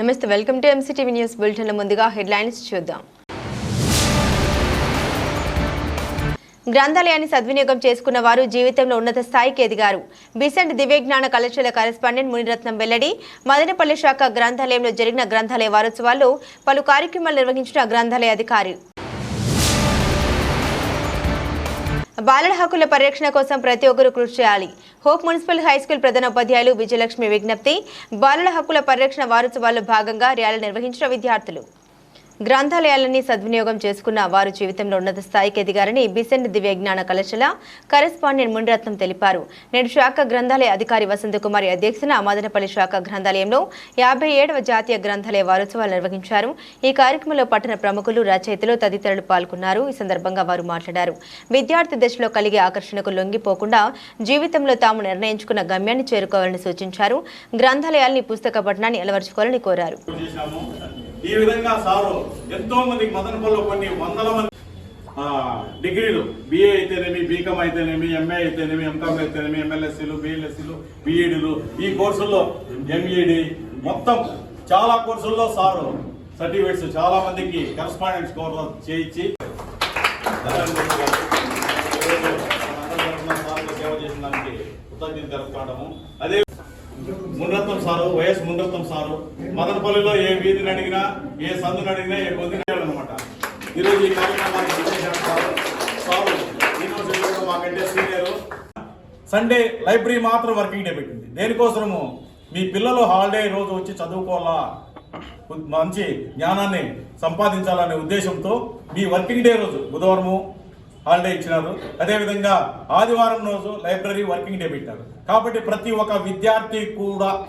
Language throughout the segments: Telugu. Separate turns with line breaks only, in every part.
నమస్తే వెల్కమ్ టు ఎంసీటీవీ న్యూస్ బులెటిన్ల ముందుగా హెడ్లైన్స్ చూద్దాం. గ్రంథాలయాన్ని సద్వినియోగం చేసుకున్న వారు జీవితంలో ఉన్నత స్థాయికి ఎదిగారు. బిసెంట్ దివ్యజ్ఞాన కళాశాల కరెస్పాండెంట్ మునిరత్నం వెల్లడి మదనపల్లి శాఖ గ్రంథాలయంలో జరిగిన గ్రంథాలయ వారోత్సవాల్లో పలు కార్యక్రమాలు నిర్వహించిన గ్రంథాలయ అధికారి బాలల హక్కుల పరిరక్షణ కోసం ప్రతి ఒక్కరూ కృషి చేయాలి. హోప్ మున్సిపల్ హై స్కూల్ ప్రధాన ఉపాధ్యాయులు విజయలక్ష్మి విజ్ఞప్తి బాలల హక్కుల పరిరక్షణ వారోత్సవాల్లో భాగంగా ర్యాలీ నిర్వహించిన విద్యార్థులు. గ్రంథాలయాలన్నీ సద్వినియోగం చేసుకున్న వారు జీవితంలో ఉన్నత స్థాయికి ఎదిగారని బిసెంట్ దివ్య జ్ఞాన కళాశాల కరెస్పాండెంట్ మునిరత్నం తెలిపారు. నేడు శాఖ గ్రంథాలయ అధికారి వసంతకుమారి అధ్యక్షున మదనపల్లి శాఖ గ్రంథాలయంలో యాభై ఏడవ జాతీయ గ్రంథాలయ వారోత్సవాలు నిర్వహించారు. ఈ కార్యక్రమంలో పట్టణ ప్రముఖులు రచయితలు తదితరులు పాల్గొన్నారు. ఈ సందర్భంగా వారు మాట్లాడారు. విద్యార్థి దశలో కలిగే ఆకర్షణకు లొంగిపోకుండా జీవితంలో తాము నిర్ణయించుకున్న గమ్యాన్ని చేరుకోవాలని సూచించారు. గ్రంథాలయాల్ని పుస్తక పఠనాన్ని అలవర్చుకోవాలని కోరారు.
ఈ విధంగా సారు ఎంతో మందికి మదనపల్లిలో కొన్ని వందల మంది డిగ్రీలు. బిఏ అయితేనేమి బీకామ్ అయితేనేమి ఎంఏ అయితేనేమి ఎంకామ్ అయితేనేమి ఎంఎల్ఎస్సీలు బిఎల్ఎస్సీలు బిఈడీలు ఈ కోర్సుల్లో ఎంఈడి మొత్తం చాలా కోర్సుల్లో సారు సర్టిఫికేట్స్ చాలా మందికి కరస్పాండెంట్స్ కోర్సు చేయించి సేవ చేసిన దానికి కృతజ్ఞత జరుపుకోవడము అదే Munaratnam sir YS Munaratnam sir. మదనపల్లిలో ఏ వీధిని అడిగినా ఏ సందుని అడిగినా ఏ పొందిన అనమాట ఈరోజు ఈ కార్యక్రమానికి సారు. ఈరోజు యూనివర్సిటీలో మాకంటే సీనియర్. సండే లైబ్రరీ మాత్రం వర్కింగ్ డే పెట్టింది. దేనికోసము మీ పిల్లలు హాలిడే రోజు వచ్చి చదువుకోవాలా? మంచి జ్ఞానాన్ని సంపాదించాలనే ఉద్దేశంతో మీ వర్కింగ్ డే రోజు బుధవారము హాలిడే ఇచ్చినారు. అదేవిధంగా ఆదివారం రోజు లైబ్రరీ వర్కింగ్ డే పెట్టారు. కాబట్టి ప్రతి ఒక్క విద్యార్థి కూడా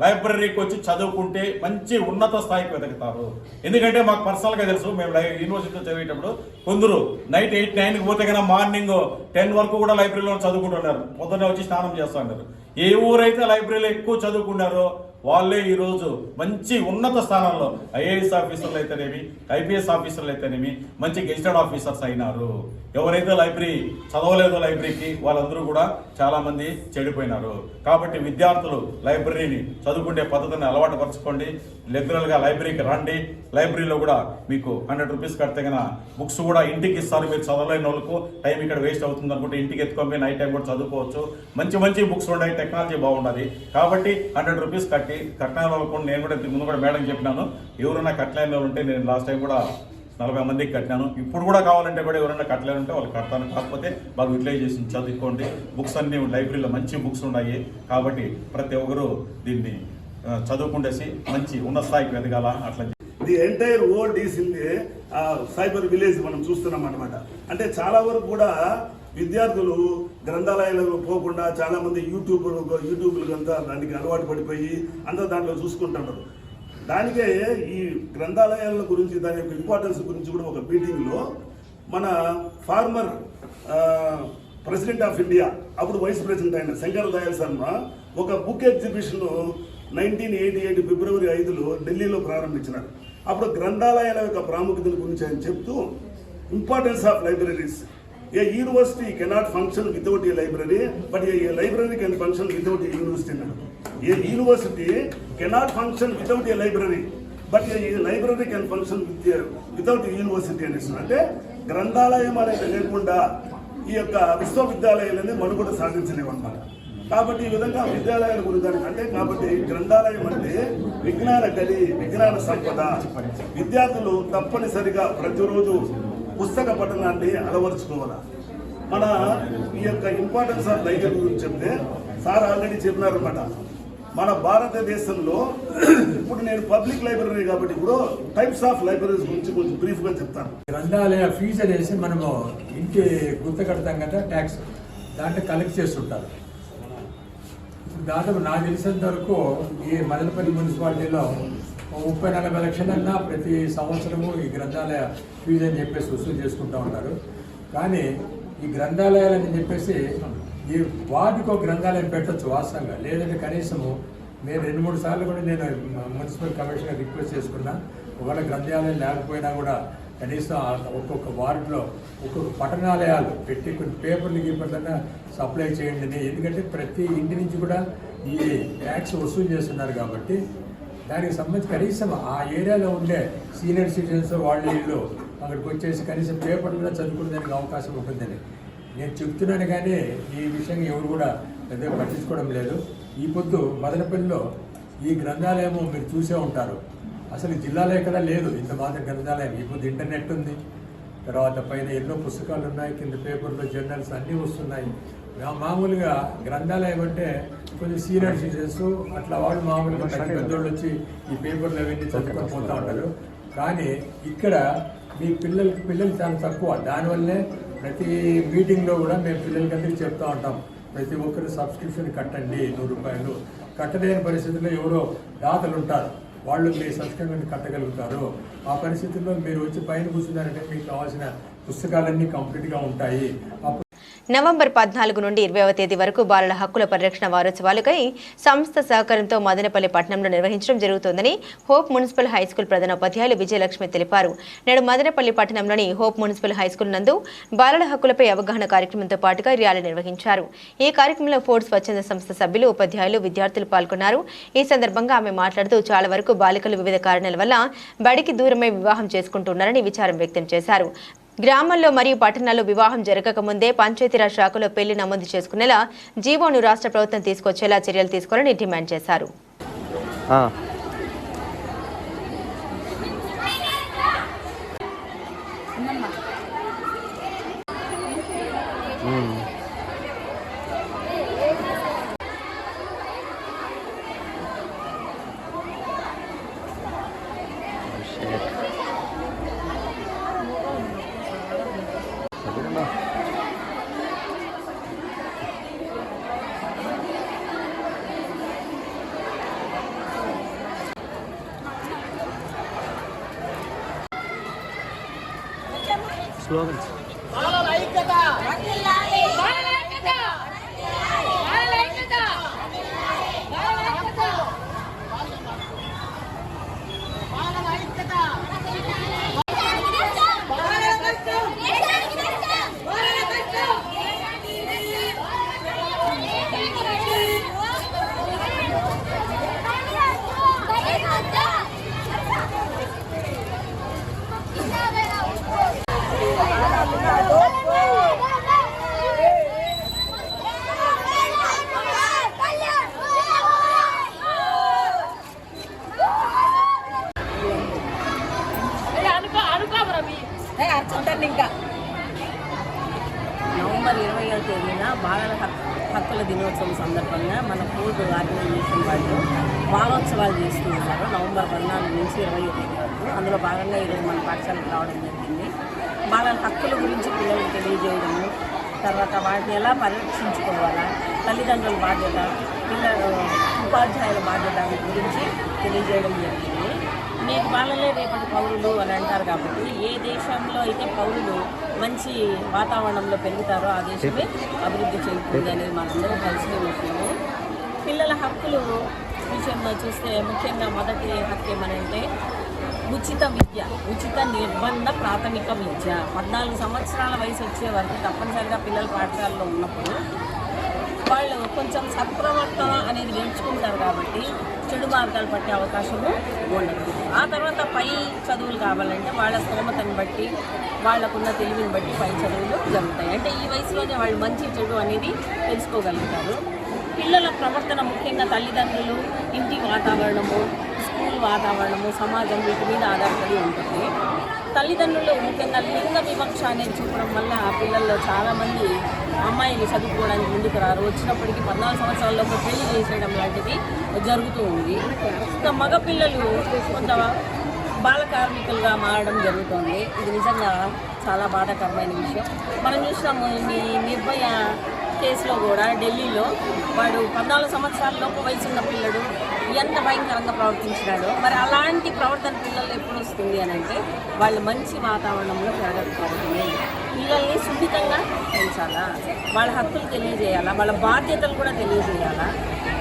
లైబ్రరీకి వచ్చి చదువుకుంటే మంచి ఉన్నత స్థాయికి వెతుకుతారు. ఎందుకంటే మాకు పర్సనల్గా తెలుసు మేము లై- యూనివర్సిటీలో చదివేటప్పుడు కొందరు నైట్ ఎయిట్ నైన్కి పోతే కన్నా మార్నింగ్ టెన్ వరకు కూడా లైబ్రరీలో చదువుకుంటున్నారు. పొద్దున్నే వచ్చి స్నానం చేస్తున్నారు ఏ ఊరైతే లైబ్రరీలో ఎక్కువ చదువుకున్నారో వాళ్ళే ఈరోజు మంచి ఉన్నత స్థానంలో ఐఏఎస్ ఆఫీసర్లు అయితేనేమి ఐపీఎస్ ఆఫీసర్లు అయితేనేమి మంచి గెజిటెడ్ ఆఫీసర్స్ అయినారు. ఎవరైతే లైబ్రరీ చదవలేదో లైబ్రరీకి వాళ్ళందరూ కూడా చాలామంది చెడిపోయినారు. కాబట్టి విద్యార్థులు లైబ్రరీని చదువుకునే పద్ధతిని అలవాటు పరచుకోండి రెగ్యులర్గా లైబ్రరీకి రండి. లైబ్రరీలో కూడా మీకు హండ్రెడ్ రూపీస్ కడితే కన్నా బుక్స్ కూడా ఇంటికి ఇస్తారు. మీరు చదవలేని వాళ్ళకు టైం ఇక్కడ వేస్ట్ అవుతుంది అనుకుంటే ఇంటికి ఎత్తుకొని నైట్ టైం కూడా చదువుకోవచ్చు. మంచి మంచి బుక్స్ ఉన్నాయి. టెక్నాలజీ బాగున్నది కాబట్టి హండ్రెడ్ రూపీస్ కట్టి కట్టిన వాళ్ళకు కూడా నేను కూడా ఇంతకు ముందు కూడా మేడం చెప్పినాను. ఎవరైనా కట్టలేని వాళ్ళు ఉంటే నేను లాస్ట్ టైం కూడా నలభై మందికి కట్టినాను ఇప్పుడు కూడా కావాలంటే కూడా ఎవరైనా కట్టలేరంటే ఉంటే వాళ్ళు కడతాను. కాకపోతే బాగా యూటిలైజ్ చేసి చదువుకోండి. బుక్స్ అన్ని లైబ్రరీలో మంచి బుక్స్ ఉన్నాయి. కాబట్టి ప్రతి ఒక్కరు దీన్ని చదువుకుంటేసి మంచి ఉన్నత స్థాయికి ఎదగాల అట్లా
the entire world is in the cyber village మనం చూస్తున్నాం అనమాట అంటే చాలా వరకు కూడా విద్యార్థులు గ్రంథాలయాలకు పోకుండా చాలా మంది యూట్యూబ్ యూట్యూబ్లు అంతా దానికి అలవాటు పడిపోయి అంతా దాంట్లో చూసుకుంటున్నారు. దానికే ఈ గ్రంథాలయాల గురించి దాని యొక్క ఇంపార్టెన్స్ గురించి కూడా ఒక మీటింగ్లో మన ఫార్మర్ ప్రెసిడెంట్ ఆఫ్ ఇండియా అప్పుడు వైస్ ప్రెసిడెంట్ అయిన శంకర్ దయాల్ శర్మ ఒక book exhibition nineteen eighty eight ఫిబ్రవరి ఐదులో ఢిల్లీలో ప్రారంభించినారు. అప్పుడు గ్రంథాలయాల యొక్క ప్రాముఖ్యత గురించి ఆయన చెప్తూ importance of libraries a university cannot function without a library but a library can function without a university అన్నాడు a university cannot function without a library but ఈ library can function with without university అనేసి అంటే గ్రంథాలయం అనేది లేకుండా ఈ యొక్క విశ్వవిద్యాలయాలని మనుగడ సాధించలేవు అన్నమాట కాబట్టి ఈ విధంగా విద్యాలయాల గురించి అంటే కాబట్టి గ్రంథాలయం అంటే విజ్ఞాన గది విజ్ఞాన సంపద. విద్యార్థులు తప్పనిసరిగా ప్రతిరోజు పుస్తక పఠనాన్ని అలవరుచుకోవాలి? మన ఈ యొక్క ఇంపార్టెన్స్ ఆఫ్ లైబ్రరీ గురించి చెప్తే సార్ ఆల్రెడీ చెప్పినారు అనమాట మన భారతదేశంలో ఇప్పుడు నేను పబ్లిక్ లైబ్రరీ కాబట్టి ఇప్పుడు టైప్స్ ఆఫ్ లైబ్రరీస్ గురించి కొంచెం బ్రీఫ్గా చెప్తాను.
గ్రంథాలయ ఫీజు అనేసి మనము ఇంటి గుర్త కడతాం కదా ట్యాక్స్ దాంట్లో కలెక్ట్ చేస్తుంటారు. ఇప్పుడు దాదాపు నాకు తెలిసినంత వరకు ఈ మదనపల్లి మున్సిపాలిటీలో ముప్పై నలభై లక్షలన్నా ప్రతి సంవత్సరము ఈ గ్రంథాలయ ఫీజు అని చెప్పేసి వసూలు చేసుకుంటూ ఉంటారు. కానీ ఈ గ్రంథాలయాలని చెప్పేసి ఈ వార్డుకో ఒక గ్రంథాలయం పెట్టచ్చు వాస్తవంగా. లేదంటే కనీసము నేను రెండు మూడు సార్లు కూడా నేను మున్సిపల్ కమిషనర్ రిక్వెస్ట్ చేసుకున్నా. ఒకవేళ గ్రంథాలయం లేకపోయినా కూడా కనీసం ఒక్కొక్క వార్డులో ఒక్కొక్క పట్టణాలయాలు పెట్టి కొన్ని పేపర్లు గీపర్లన్నా సప్లై చేయండి అని. ఎందుకంటే ప్రతి ఇంటి నుంచి కూడా ఈ ట్యాక్స్ వసూలు చేస్తున్నారు కాబట్టి దానికి సంబంధించి కనీసం ఆ ఏరియాలో ఉండే సీనియర్ సిటిజన్స్ వాళ్ళు ఇల్లు అక్కడికి వచ్చేసి కనీసం పేపర్ కూడా చదువుకునేందుకు అవకాశం ఉంటుందని. నేను చెప్తున్నాను కానీ ఈ విషయం ఎవరు కూడా పెద్దగా పట్టించుకోవడం లేదు. ఈ పొద్దు మదనపల్లిలో ఈ గ్రంథాలయము మీరు చూసే ఉంటారు. అసలు జిల్లాలో ఎక్కడా లేదు. ఇంత మాత్రం గ్రంథాలయం. ఈ పొద్దు ఇంటర్నెట్ ఉంది. తర్వాత పైన ఎన్నో పుస్తకాలు ఉన్నాయి. కింద పేపర్లో జర్నల్స్ అన్నీ వస్తున్నాయి. మామూలుగా గ్రంథాలయం అంటే కొంచెం సీనియర్ సిటిజన్స్ అట్లా వాళ్ళు మామూలుగా పెద్ద పెద్దోళ్ళు వచ్చి ఈ పేపర్లు అవన్నీ చదువుకొని పోతూ ఉంటారు. కానీ ఇక్కడ మీ పిల్లలకి పిల్లలు చాలా తక్కువ. దానివల్లే ప్రతి మీటింగ్లో కూడా మేము పిల్లలకి అందరికీ చెప్తా ఉంటాం ప్రతి ఒక్కరు సబ్స్క్రిప్షన్ కట్టండి నూరు రూపాయలు. కట్టలేని పరిస్థితుల్లో ఎవరో దాతలు ఉంటారు వాళ్ళు మీ సబ్స్క్రిప్షన్ కట్టగలుగుతారు. ఆ పరిస్థితుల్లో మీరు వచ్చి పైన కూర్చున్నారంటే మీకు కావాల్సిన పుస్తకాలన్నీ కంప్లీట్గా ఉంటాయి. అప్పుడు
నవంబర్ పద్నాలుగు నుండి ఇరవైవ తేదీ వరకు బాలల హక్కుల పరిరక్షణ వారోత్సవాలకై సంస్థ సహకారంతో మదనపల్లి పట్టణంలో నిర్వహించడం జరుగుతోందని హోప్ మున్సిపల్ హైస్కూల్ ప్రధానోపాధ్యాయులు విజయలక్ష్మి తెలిపారు. నేడు మదనపల్లి పట్టణంలోని హోప్ మున్సిపల్ హైస్కూల్ నందు బాలల హక్కులపై అవగాహన కార్యక్రమంతో పాటుగా ర్యాలీ నిర్వహించారు. ఈ కార్యక్రమంలో ఫోర్డ్ స్వచ్ఛంద సంస్థ సభ్యులు ఉపాధ్యాయులు విద్యార్థులు పాల్గొన్నారు. ఈ సందర్భంగా ఆమె మాట్లాడుతూ చాలా వరకు బాలికలు వివిధ కారణాల వల్ల బడికి దూరమై వివాహం చేసుకుంటున్నారని విచారం వ్యక్తం చేశారు. గ్రామాల్లో మరియు పట్టణాల్లో వివాహం జరగక ముందే పంచాయతీరాజ్ శాఖలో పెళ్ళి నమోదు చేసుకునేలా జీవోను రాష్ట్ర ప్రభుత్వం తీసుకొచ్చేలా చర్యలు తీసుకోవాలని డిమాండ్ చేశారు
ఆ. మ్మ్. Oh, shit. ఎక్కడున్నా? స్లోగన్స్.
బాలల హక్ హక్కుల దినోత్సవం సందర్భంగా మన ఫుడ్ ఆర్గనైజేషన్ వాళ్ళు బాలోత్సవాలు చేస్తున్నారు నవంబర్ పద్నాలుగు నుంచి ఇరవై ఒకటి వరకు. అందులో భాగంగా ఈరోజు మన పాఠశాలకు రావడం జరిగింది. బాలల హక్కుల గురించి పిల్లలకు తెలియజేయడము తర్వాత వాటిని ఎలా పరిరక్షించుకోవాలా తల్లిదండ్రుల బాధ్యత పిల్లల ఉపాధ్యాయుల బాధ్యత గురించి తెలియజేయడం జరిగింది. రేపు వాళ్ళలే రేపటి పౌరులు అని అంటారు కాబట్టి ఏ దేశంలో అయితే పౌరులు మంచి వాతావరణంలో పెరుగుతారో ఆ దేశమే అభివృద్ధి చెందుతుంది అనేది మనందరం కలిసిన విషయము. పిల్లల హక్కులు విషయంలో చూస్తే ముఖ్యంగా మొదటి హక్కు ఏమనంటే ఉచిత విద్య ఉచిత నిర్బంధ ప్రాథమిక విద్య. పద్నాలుగు సంవత్సరాల వయసు వచ్చే వరకు తప్పనిసరిగా పిల్లల పాఠశాలలో ఉన్నప్పుడు వాళ్ళు కొంచెం సత్ప్రవర్తన అనేది నేర్చుకుంటారు కాబట్టి చెడు మార్గాలు పట్టే అవకాశము ఉండదు. ఆ తర్వాత పై చదువులు కావాలంటే వాళ్ళ స్తోమతను బట్టి వాళ్ళకున్న తెలివిని బట్టి పై చదువులు జరుగుతాయి. అంటే ఈ వయసులోనే వాళ్ళు మంచి చెడు అనేది తెలుసుకోగలుగుతారు. పిల్లల ప్రవర్తన ముఖ్యంగా తల్లిదండ్రులు ఇంటి వాతావరణము స్కూల్ వాతావరణము సమాజం వీటి మీద ఆధారపడి ఉంటుంది. తల్లిదండ్రులు ముఖ్యంగా లింగ వివక్ష అనేది చూపడం వల్ల ఆ పిల్లల్లో చాలామంది అమ్మాయిని చదువుకోవడానికి ముందుకు రారు. వచ్చినప్పటికీ పద్నాలుగు సంవత్సరాల్లోపు పెళ్ళి చేసేయడం లాంటిది జరుగుతూ ఉంది. ఇంకా మగపిల్లలు కొంత బాల కార్మికులుగా మారడం జరుగుతుంది. ఇది నిజంగా చాలా బాధాకరమైన విషయం. మనం చూసినాము ఈ నిర్భయ కేసులో కూడా ఢిల్లీలో వాడు పద్నాలుగు సంవత్సరాలలోపు వయసు ఉన్న పిల్లడు ఎంత భయంకరంగా ప్రవర్తించినాడో మరి అలాంటి ప్రవర్తన పిల్లలు ఎప్పుడు వస్తుంది అని అంటే వాళ్ళు మంచి వాతావరణంలో పెరగకపోతుంది పిల్లల్ని సున్నితంగా పెంచాలా? వాళ్ళ హక్కులు తెలియజేయాలా? వాళ్ళ బాధ్యతలు కూడా తెలియజేయాలా?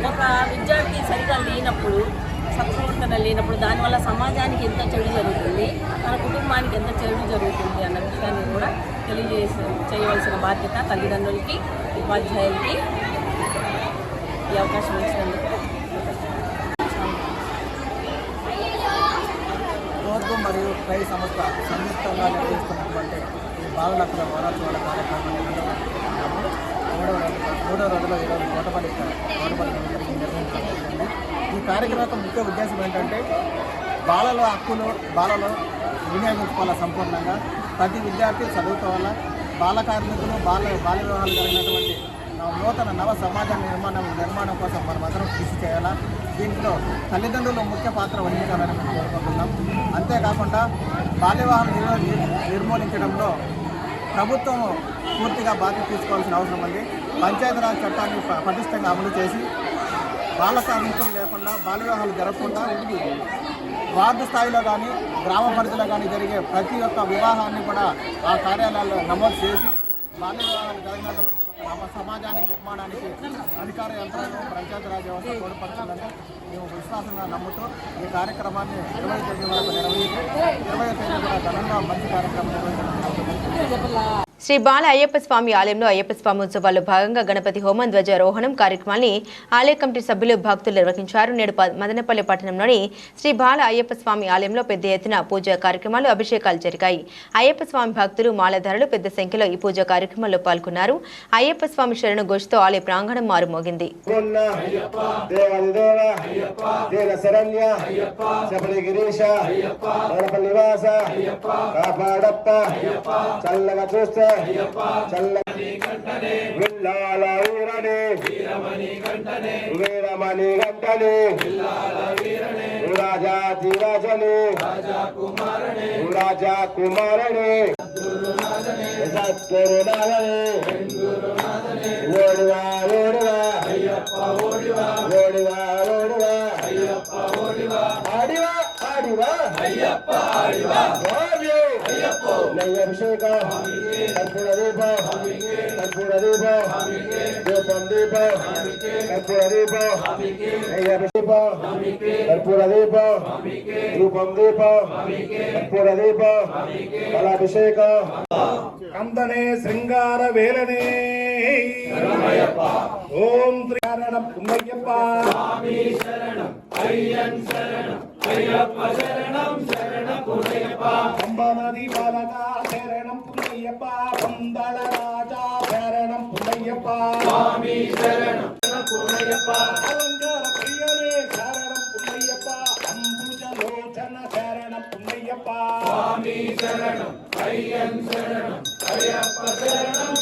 ఒక విద్యార్థి సరిగా లేనప్పుడు సత్ప్రవర్తన లేనప్పుడు దానివల్ల సమాజానికి ఎంత చెడు జరుగుతుంది తన కుటుంబానికి ఎంత చెడు జరుగుతుంది అన్న విషయాన్ని కూడా తెలియజేసి చేయవలసిన బాధ్యత తల్లిదండ్రులకి ఉపాధ్యాయులకి ఈ అవకాశం ఇచ్చినందుకు
స్థాయి సంస్థ సంయుక్తంగా నిర్వహిస్తున్న బాలల హక్కుల వారోత్సవాల కార్యక్రమం మూడవ మూడవ రోజులో ఈరోజు కోటపల్లి కోటపల్లి నిర్వహించడం ఈ కార్యక్రమం ముఖ్య ఉద్దేశం ఏంటంటే బాలల హక్కులు బాలలు వినియోగించుకోవాలి సంపూర్ణంగా. ప్రతి విద్యార్థి చదువుకోవాలా బాల కార్మికులు బాల బాల వివాహాలు జరిగినటువంటి నా- నూతన నవ సమాజ నిర్మాణం నిర్మాణం కోసం మనం అందరం కృషి చేయాలా? దీంట్లో తల్లిదండ్రులు ముఖ్య పాత్ర వహించాలని మేము కోరుకుంటున్నాం. అంతేకాకుండా బాల్యవాహన నిర్మూలించడంలో ప్రభుత్వం పూర్తిగా బాధ్యత తీసుకోవాల్సిన అవసరం ఉంది. పంచాయతీరాజ్ చట్టాన్ని పటిష్టంగా అమలు చేసి బాల కార్మికులు లేకుండా బాల వివాహాలు జరగకుండా వార్డు స్థాయిలో కానీ గ్రామ పరిధిలో కానీ జరిగే ప్రతి ఒక్క వివాహాన్ని కూడా ఆ కార్యాలయాల్లో నమోదు చేసి బాల్య వివాహాలు జరిగినటువంటి ఒక సమాజానికి నిర్మాణానికి అధికార యంత్రాంగం పంచాయతీరాజ్ వ్యవస్థ తోడ్పడుతుందని మేము విశ్వాసంగా నమ్ముతూ ఈ కార్యక్రమాన్ని ఇరవై తేదీ వరకు నిర్వహించి ఇరవై తేదీ కూడా ఘనంగా మంచి కార్యక్రమం నిర్వహించడం
శ్రీ బాల అయ్యప్ప స్వామి ఆలయంలో అయ్యప్ప స్వామి ఉత్సవాల్లో భాగంగా గణపతి హోమం ధ్వజారోహణం కార్యక్రమాన్ని ఆలయ కమిటీ సభ్యులు భక్తులు నిర్వహించారు. నేడు మదనపల్లి పట్టణంలోని శ్రీ బాల అయ్యప్ప స్వామి ఆలయంలో పెద్ద ఎత్తున పూజా కార్యక్రమాలు అభిషేకాలు జరిగాయి. అయ్యప్ప స్వామి భక్తులు మాలధారులు పెద్ద సంఖ్యలో ఈ పూజా కార్యక్రమంలో పాల్గొన్నారు. అయ్యప్ప స్వామి శరణ ఘోషతో ఆలయ ప్రాంగణం మారుమోగింది.
దేవాదిదేవ செல்ல வில்லால வீரனே. வீரமணி கண்டனே. ராஜா திராஜனே. ராஜா குமாரனே. சத்குருநாதனே. ஓடுவா ஓடுவா. ஓடுவா. ஓடுவா அடிவா அடிவா ஐயப்பா அடிவா ನೈವೇದ್ಯ ಅಭಿಷೇಕ ಕರ್ಪೂರ ದೀಪ ಕರ್ಪೂರ ದೀಪ ದೀಪಂ ದೀಪ ಕರ್ಪೂರ ದೀಪ ನೈವೇದ್ಯ ಅಭಿಷೇಕ ಕರ್ಪೂರ ದೀಪ ರೂಪಂ ದೀಪ ಕರ್ಪೂರ ದೀಪ ಫಲಾಭಿಷೇಕ ಕಂದನೆ ಶೃಂಗಾರ ವೇಲನೆ ஓம் ஸ்ரீ சரணம் உண்மையப்பா சரணம் ஐயன் சரணம் ஐயப்பா சரணம் சரணம் புண்ணையப்பா. அம்பமதி பலகா சரணம் புண்ணையப்பா பந்தள ராஜா சரணம் புண்ணையப்பா சுவாமி சரணம் புண்ணையப்பா அலங்கார பிரியரே சரணம் சரணம்.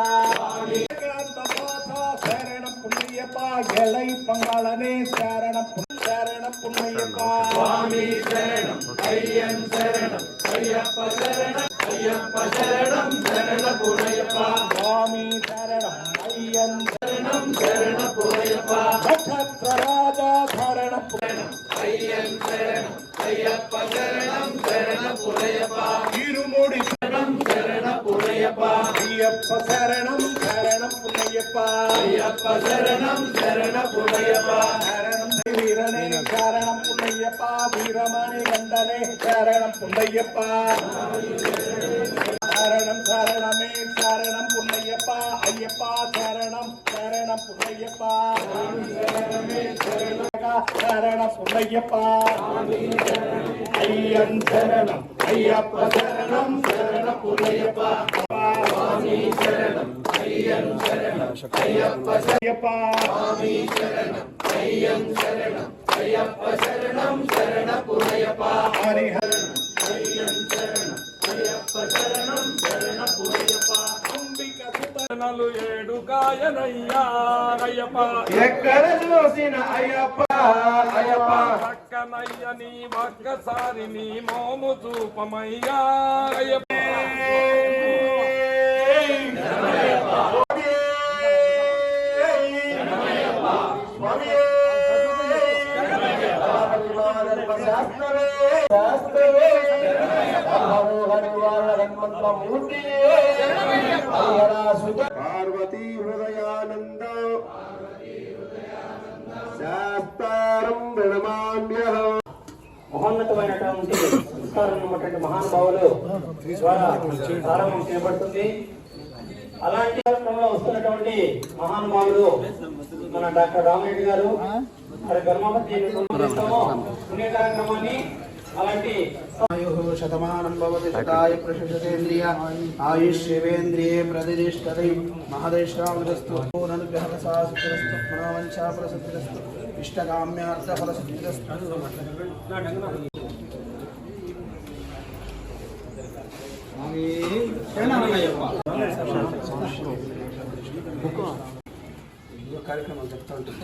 పున్నయ్యప్ప శరణం పున్నయ్యప్ప ఎలై పంగాళనే శరణం పున్న- శరణం పున్నయ్యప్ప స్వామి శరణం అయ్యన్ శరణం అయ్యప్ప శరణం అయ్యప్ప శరణం శరణ పున్నయ్యప్ప స్వామి శరణం అయ్యన్ శరణం శరణ పున్నయ్యప్ప నక్షత్ర రాజా శరణం పున్నయ్యప్ప అయ్యన్ శరణం అయ్యప్ప శరణం శరణ అయ్యప్ప శరణం శరణం పున్నయ్యప్ప అయ్యప్ప శరణం శరణ పున్నయ్యప్ప శరణం వీరనే శరణం పున్నయ్యప్ప వీరమణి గండనే శరణం పున్నయ్యప్ప శరణం శరణమే శరణం పున్నయ్యప్ప అయ్యప్ప శరణం శరణం పున్నయ్యప్ప శరణమే శరణం పున్నయ్యప్ప అయ్యన్ శరణం అయ్యప్ప శరణం శరణ అయ్యప్ప హరిహర అయ్యన్ ఏడు కాయనయ్యా ఎక్కడ చూసిన అయ్యప్ప అయ్యప్ప పక్కనయ్య నీ ఒక్కసారి నీ మోము చూపమయ్యా అయ్యప్ప పార్వతీ హృదయానంద శాస్త్రం ప్రణమామ్య
మహోన్నతమైనటువంటి సంస్కారం ఉన్నటువంటి మహానుభావులు ద్వారా ప్రారంభం చేయబడుతుంది.
అలాంటి కార్యక్రమంలో వస్తున్నటువంటి మహానుభావులు మన డాక్టర్ రామరెడ్డి గారు మరి ధర్మపతి పుణ్య
కార్యక్రమాలు చెప్తా ఉంటాను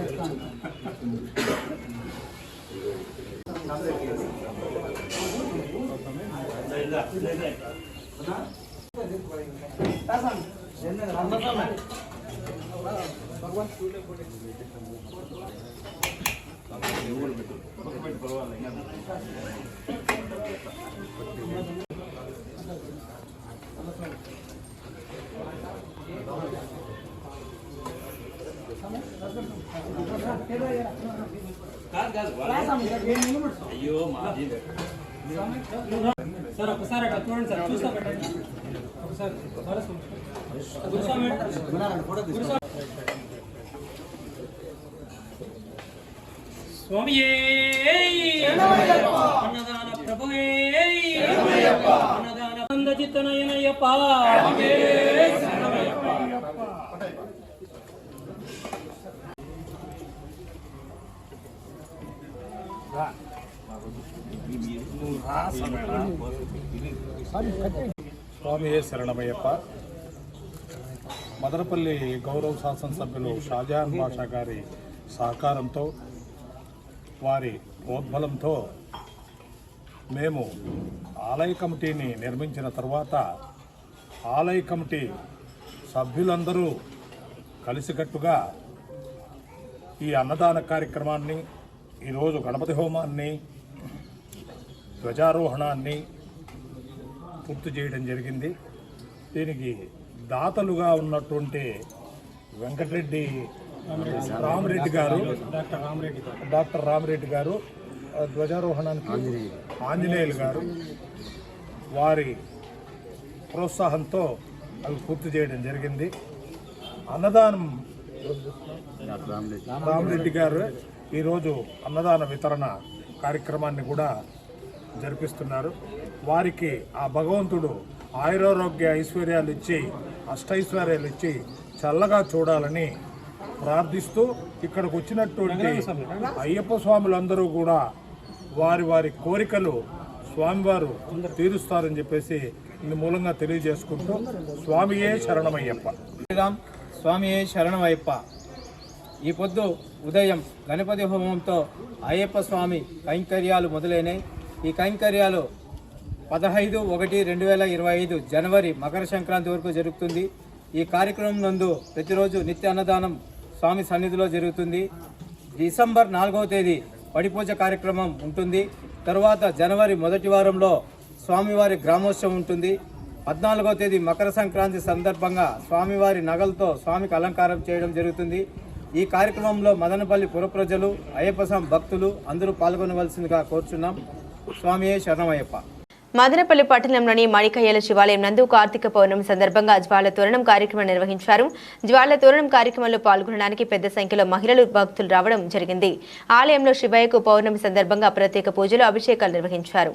సార్ ఒకసారి అట్లా చూడండి సార్ చూసా పెట్టండి. ఒకసారి స్వామియే అన్నదాన ప్రభువే అన్నదాన అందజిత్తనయనయ్యప్ప
స్వామి ఏ శరణమయ్యప్ప? మదనపల్లి గౌరవ శాసనసభ్యులు షాజహాన్ బాషా గారి సహకారంతో వారి ప్రోద్బలంతో మేము ఆలయ కమిటీని నిర్మించిన తర్వాత ఆలయ కమిటీ సభ్యులందరూ కలిసికట్టుగా ఈ అన్నదాన కార్యక్రమాన్ని ఈరోజు గణపతి హోమాన్ని ధ్వజారోహణాన్ని పూర్తి చేయడం జరిగింది. దీనికి దాతలుగా ఉన్నటువంటి వెంకటరెడ్డి రామరెడ్డి గారు డాక్టర్ రామరెడ్డి డాక్టర్ రామరెడ్డి గారు ధ్వజారోహణానికి ఆంజనేయులు గారు వారి ప్రోత్సాహంతో అవి పూర్తి చేయడం జరిగింది. అన్నదానం రామరెడ్డి గారు ఈరోజు అన్నదాన వితరణ కార్యక్రమాన్ని కూడా జరిపిస్తున్నారు. వారికి ఆ భగవంతుడు ఆయురారోగ్య ఐశ్వర్యాలు ఇచ్చి అష్టైశ్వర్యాలు ఇచ్చి చల్లగా చూడాలని ప్రార్థిస్తూ ఇక్కడికి వచ్చినటువంటి అయ్యప్ప స్వాములందరూ కూడా వారి వారి కోరికలు స్వామివారు తీరుస్తారని చెప్పేసి ఇందు మూలంగా తెలియజేసుకుంటూ స్వామియే శరణమయ్యప్ప.
శ్రీరామ్ స్వామి శరణమయ్యప్ప. ఈ పొద్దు ఉదయం గణపతి హోమంతో అయ్యప్ప స్వామి కైంకర్యాలు మొదలైనాయి. ఈ కైంకర్యాలు పదహైదు ఒకటి రెండు వేల ఇరవై ఐదు జనవరి మకర సంక్రాంతి వరకు జరుగుతుంది. ఈ కార్యక్రమం నందు ప్రతిరోజు నిత్య అన్నదానం స్వామి సన్నిధిలో జరుగుతుంది. డిసెంబర్ నాలుగవ తేదీ పడిపూజ కార్యక్రమం ఉంటుంది. తరువాత జనవరి మొదటి వారంలో స్వామివారి గ్రామోత్సవం ఉంటుంది. పద్నాలుగవ తేదీ మకర సంక్రాంతి సందర్భంగా స్వామివారి నగలతో స్వామికి అలంకారం చేయడం జరుగుతుంది. ఈ కార్యక్రమంలో మదనపల్లి పురప్రజలు అయ్యప్ప భక్తులు అందరూ పాల్గొనవలసిందిగా కోరుచున్నాం. స్వామియే శరణమయ్యప్ప.
మదనపల్లి పట్టణంలోని మణికయ్యల శివాలయం నందు కార్తీక పౌర్ణమి సందర్భంగా జ్వాల తోరణం కార్యక్రమం నిర్వహించారు. జ్వాల తోరణం కార్యక్రమంలో పాల్గొనడానికి పెద్ద సంఖ్యలో మహిళలు భక్తులు రావడం జరిగింది. ఆలయంలో శివయ్యకు పౌర్ణమి సందర్భంగా ప్రత్యేక పూజలు అభిషేకాలు నిర్వహించారు.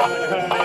ఏం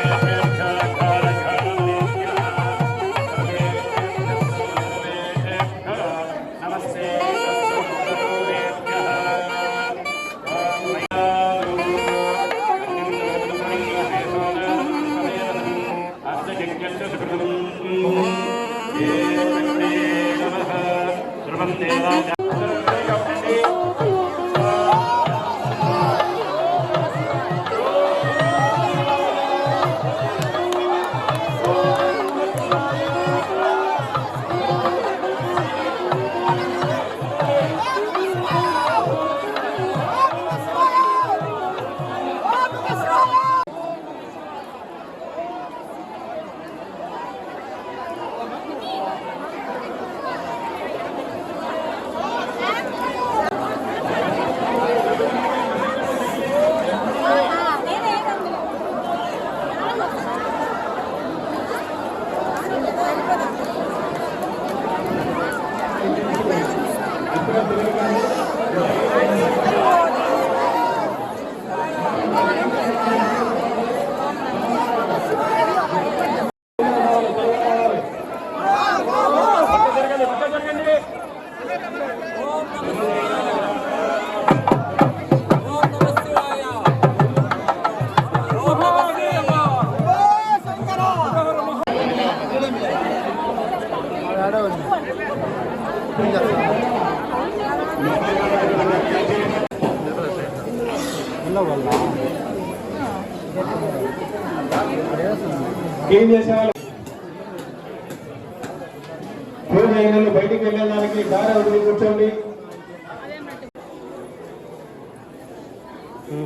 పూజ అయిన బయటికి వెళ్ళడానికి దారి వదిలి కూర్చోండి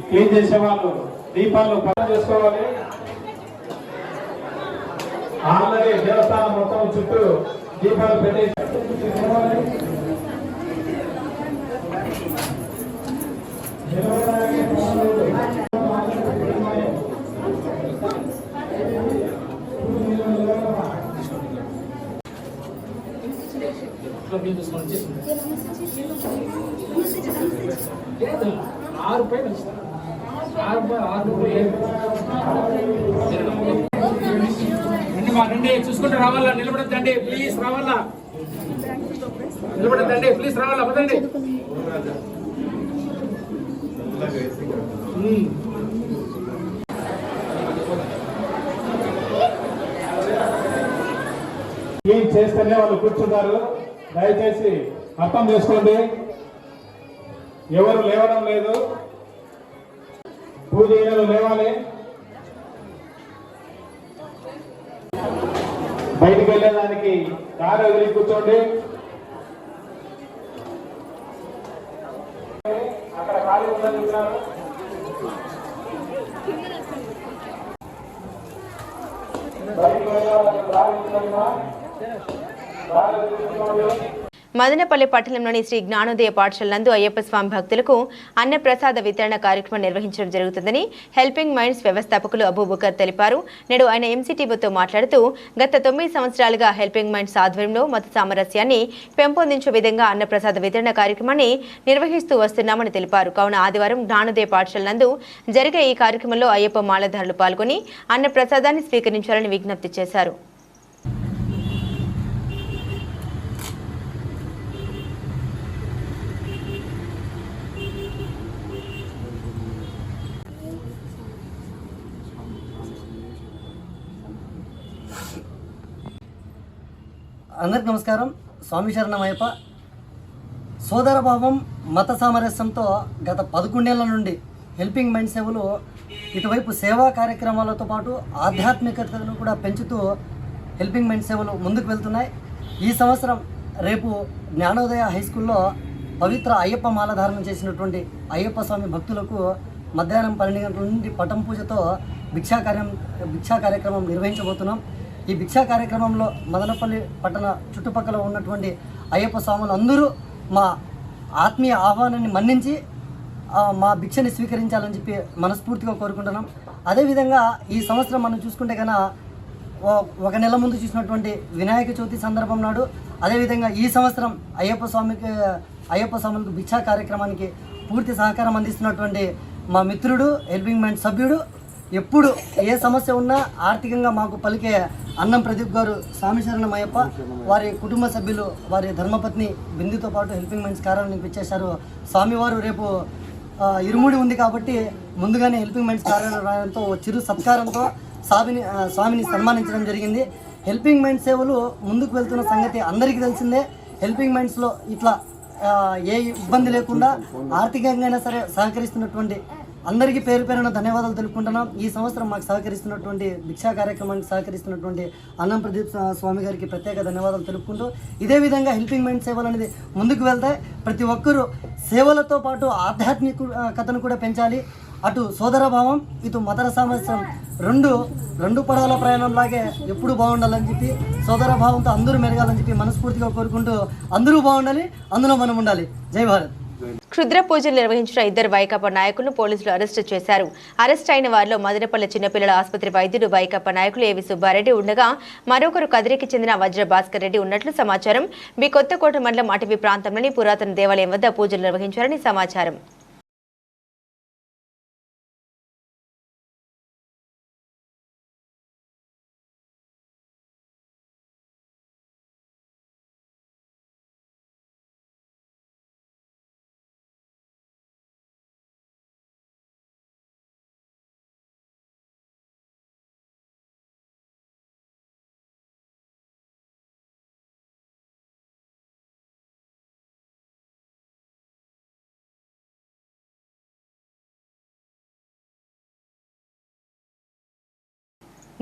క్లీన్ చేసేవాళ్ళు దీపాలు పని చేసుకోవాలి. ఆల్రెడీ దేవస్థానం మొత్తం చుట్టూ దీపాలు పెట్టేసి
రండి మా రండి చూసుకుంటూ రావాలా? నిలబడద్దండి ప్లీజ్ రావాలా? నిలబడద్దండి ప్లీజ్ రావాలా? పదండి.
క్లీన్ చేస్తేనే వాళ్ళు కూర్చుంటారు దయచేసి అర్థం చేసుకోండి. ఎవరు లేవడం లేదు. పూజ లేవాలి. బయటికి వెళ్ళేదానికి దారి వదిలి కూర్చోండి. అక్కడ ఖాళీ ఉందని చూస్తున్నారు
మదనపల్లి పట్టణంలోని శ్రీ జ్ఞానోదయ పాఠశాల నందు అయ్యప్ప స్వామి భక్తులకు అన్నప్రసాద వితరణ కార్యక్రమం నిర్వహించడం జరుగుతుందని హెల్పింగ్ మైండ్స్ వ్యవస్థాపకులు అబూబుకర్ తెలిపారు. నేడు ఆయన ఎంసీటీవీతో మాట్లాడుతూ గత తొమ్మిది సంవత్సరాలుగా హెల్పింగ్ మైండ్స్ ఆధ్వర్యంలో మత సామరస్యాన్ని పెంపొందించే విధంగా అన్నప్రసాద వితరణ కార్యక్రమాన్ని నిర్వహిస్తూ వస్తున్నామని తెలిపారు. కావున ఆదివారం జ్ఞానోదయ పాఠశాల నందు జరిగే ఈ కార్యక్రమంలో అయ్యప్ప మాలధారులు పాల్గొని అన్నప్రసాదాన్ని స్వీకరించాలని విజ్ఞప్తి చేశారు.
అందరికి నమస్కారం. స్వామి శరణమయ్యప్ప. సోదరభావం మత సామరస్యంతో గత పదకొండేళ్ళ నుండి హెల్పింగ్ మైండ్ సేవలు ఇటువైపు సేవా కార్యక్రమాలతో పాటు ఆధ్యాత్మికతను కూడా పెంచుతూ హెల్పింగ్ మైండ్ సేవలు ముందుకు వెళ్తున్నాయి. ఈ సంవత్సరం రేపు జ్ఞానోదయ హై స్కూల్లో పవిత్ర అయ్యప్ప మాలధారణ చేసినటువంటి అయ్యప్ప స్వామి భక్తులకు మధ్యాహ్నం పన్నెండు గంటల నుండి పటం పూజతో భిక్షా కార్యం భిక్షా కార్యక్రమం నిర్వహించబోతున్నాం. ఈ భిక్షా కార్యక్రమంలో మదనపల్లి పట్టణ చుట్టుపక్కల ఉన్నటువంటి అయ్యప్ప స్వాములు అందరూ మా ఆత్మీయ ఆహ్వానాన్ని మన్నించి మా భిక్షని స్వీకరించాలని చెప్పి మనస్ఫూర్తిగా కోరుకుంటున్నాం. అదేవిధంగా ఈ సంవత్సరం మనం చూసుకుంటే కన్నా ఒక నెల ముందు చూసినటువంటి వినాయక చవితి సందర్భం నాడు అదేవిధంగా ఈ సంవత్సరం అయ్యప్ప స్వామికి అయ్యప్ప స్వాములకు భిక్షా కార్యక్రమానికి పూర్తి సహకారం అందిస్తున్నటువంటి మా మిత్రుడు హెల్పింగ్ మైండ్ సభ్యుడు ఎప్పుడు ఏ సమస్య ఉన్నా ఆర్థికంగా మాకు పలికే అన్నం ప్రదీప్ గారు స్వామి వారి కుటుంబ సభ్యులు వారి ధర్మపత్ని బిందుతో పాటు హెల్పింగ్ మైండ్స్ కార్యాలయానికి ఇచ్చేశారు స్వామివారు రేపు ఇరుముడి ఉంది కాబట్టి ముందుగానే హెల్పింగ్ మైండ్స్ కార్యాలయంతో ఓ చిరు సత్కారంతో స్వామిని స్వామిని సన్మానించడం జరిగింది. హెల్పింగ్ మైండ్ సేవలు ముందుకు వెళ్తున్న సంగతి అందరికీ తెలిసిందే. హెల్పింగ్ మైండ్స్లో ఇట్లా ఏ ఇబ్బంది లేకుండా ఆర్థికంగా అయినా సరే సహకరిస్తున్నటువంటి అందరికీ పేరు పేరున ధన్యవాదాలు తెలుపుకుంటున్నాం. ఈ సంవత్సరం మాకు సహకరిస్తున్నటువంటి భిక్షా కార్యక్రమానికి సహకరిస్తున్నటువంటి అన్నం ప్రదీప్ స్వామి గారికి ప్రత్యేక ధన్యవాదాలు తెలుపుకుంటూ ఇదే విధంగా హెల్పింగ్ మైండ్ సేవలు అనేది ముందుకు వెళ్తాయి. ప్రతి ఒక్కరూ సేవలతో పాటు ఆధ్యాత్మికతను కూడా పెంచాలి. అటు సోదరభావం ఇటు మతర సామరస్యం రెండు రెండు పడవల ప్రయాణం లాగే ఎప్పుడు బాగుండాలని చెప్పి సోదరభావంతో అందరూ మెరగాలని చెప్పి మనస్ఫూర్తిగా కోరుకుంటూ అందరూ బాగుండాలి అందులో మనం ఉండాలి. జై భారత్.
క్షుద్ర పూజలు నిర్వహించిన ఇద్దరు వైకాపా నాయకులను పోలీసులు అరెస్టు చేశారు. అరెస్ట్ అయిన వారిలో మదనపల్లి చిన్నపిల్లల ఆసుపత్రి వైద్యుడు వైకాపా నాయకులు ఏవి సుబ్బారెడ్డి ఉండగా మరొకరు కదిరికి చెందిన వజ్ర భాస్కర్ రెడ్డి ఉన్నట్లు సమాచారం. బి కొత్తకోట మండలం అటవీ ప్రాంతంలోని పురాతన దేవాలయం వద్ద పూజలు నిర్వహించారని సమాచారం.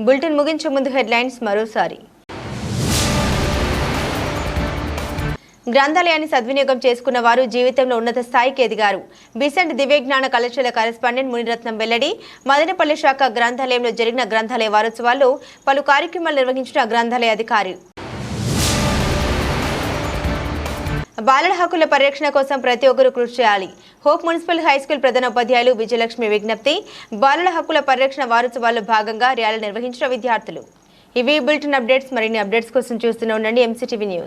బులెటిన్ ముగించే ముందు హెడ్లైన్స్ మరోసారి. గ్రంథాలయాన్ని సద్వినియోగం చేసుకున్న వారు జీవితంలో ఉన్నత స్థాయికి ఎదిగారు. బిసెంట్ దివ్యజ్ఞాన కళాశాల కరెస్పాండెంట్ మునిరత్నం వెల్లడి మదనపల్లి శాఖ గ్రంథాలయంలో జరిగిన గ్రంథాలయ వారోత్సవాల్లో పలు కార్యక్రమాలు నిర్వహించిన గ్రంథాలయ అధికారి. బాలల హక్కుల పరిరక్షణ కోసం ప్రతి ఒక్కరూ కృషి చేయాలి. హోప్ మున్సిపల్ హై స్కూల్ ప్రధాన ఉపాధ్యాయులు విజయలక్ష్మి విజ్ఞప్తి బాలల హక్కుల పరిరక్షణ వారోత్సవాల్లో భాగంగా ర్యాలీ నిర్వహించిన విద్యార్థులు. ఇవి బులెటిన్ అప్డేట్స్ మరిన్ని అప్డేట్స్ కోసం చూస్తూనే ఉండండి. MCTV news